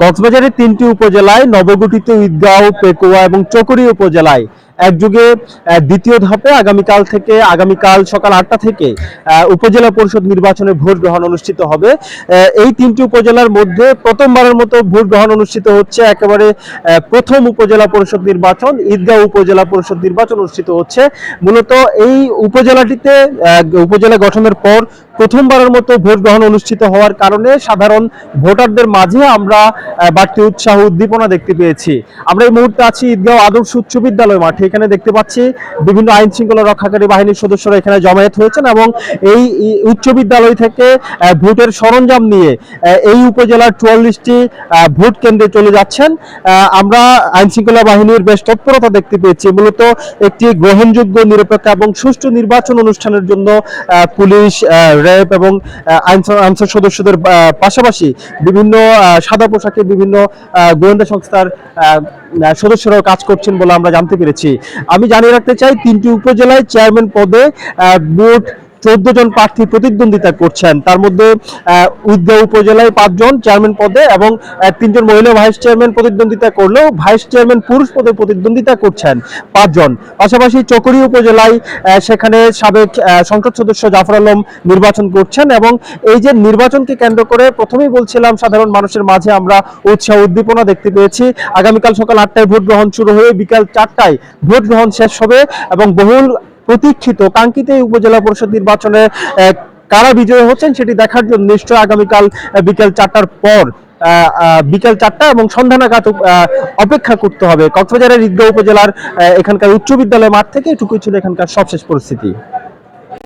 কক্সবাজারের তিনটি উপজেলায় নবগঠিত ঈদগাঁও পেকুয়া এবং চকরি উপজেলায় একযোগে দ্বিতীয় ধাপে আগামীকাল থেকে, আগামীকাল সকাল আটটা থেকে উপজেলা পরিষদ নির্বাচনে ভোট গ্রহণ অনুষ্ঠিত হবে। এই তিনটি উপজেলার মধ্যে প্রথমবারের মতো ভোট গ্রহণ অনুষ্ঠিত হচ্ছে। একেবারে প্রথম উপজেলা পরিষদ নির্বাচন, ঈদগাঁও উপজেলা পরিষদ নির্বাচন অনুষ্ঠিত হচ্ছে। মূলত এই উপজেলাটিতে উপজেলা গঠনের পর প্রথমবারের মতো ভোট গ্রহণ অনুষ্ঠিত হওয়ার কারণে সাধারণ ভোটারদের মাঝে আমরা বাড়তি উৎসাহ উদ্দীপনা দেখতে পেয়েছি। আমরা এই মুহূর্তে আছি ঈদগাঁও আদর্শ উচ্চ বিদ্যালয় মাঠে। এখানে দেখতে পাচ্ছি বিভিন্ন আইন শৃঙ্খলা রক্ষাকারী বাহিনীর সদস্যরা এখানে জমায়েত হয়েছেন এবং এই উচ্চ বিদ্যালয় থেকে ভোটের সরঞ্জাম নিয়ে এই উপজেলার চুয়াল্লিশটি ভোট কেন্দ্রে চলে যাচ্ছেন। আমরা আইন শৃঙ্খলা বাহিনীর বেশ তৎপরতা দেখতে পেয়েছি। মূলত একটি গ্রহণযোগ্য, নিরপেক্ষ এবং সুষ্ঠু নির্বাচন অনুষ্ঠানের জন্য পুলিশ র্যাব এবং আনসার সদস্যদের পাশাপাশি বিভিন্ন সাদা পোশাকে বিভিন্ন গোয়েন্দা সংস্থার সদস্যরাও কাজ করছেন বলে আমরা জানতে পেরেছি। আমি জানিয়ে রাখতে চাই তিনটি উপজেলায় চেয়ারম্যান পদে মোট চোদ্দ জন প্রার্থী প্রতিদ্বন্দ্বিতা করছেন। তার মধ্যে উদগাঁও উপজেলায় পাঁচজন চেয়ারম্যান পদে এবং তিনজন মহিলা ভাইস চেয়ারম্যান প্রতিদ্বন্দ্বিতা করলেও ভাইস চেয়ারম্যান পুরুষ পদে প্রতিদ্বন্দ্বিতা করছেন পাঁচজন পাশাপাশি চকরি উপজেলায় সেখানে সাবেক সংসদ সদস্য জাফর আলম নির্বাচন করছেন এবং এই যে নির্বাচনকে কেন্দ্র করে প্রথমেই বলছিলাম, সাধারণ মানুষের মাঝে আমরা উৎসাহ উদ্দীপনা দেখতে পেয়েছি। আগামীকাল সকাল আটটায় ভোট গ্রহণ শুরু হয়ে বিকাল চারটায় ভোট গ্রহণ শেষ হবে এবং বহুল প্রতীক্ষিত, কাঙ্ক্ষিত উপজেলা পরিষদ নির্বাচনে কারা বিজয়ী হচ্ছেন সেটি দেখার জন্য নিশ্চয় আগামীকাল বিকেল চারটার পর বিকেল চারটা এবং সন্ধ্যা নাগাদ অপেক্ষা করতে হবে। কক্সবাজারের ঈদগাঁও উপজেলার এখানকার উচ্চ বিদ্যালয় মাঠ থেকে এটুকুই ছিল এখানকার সবশেষ পরিস্থিতি।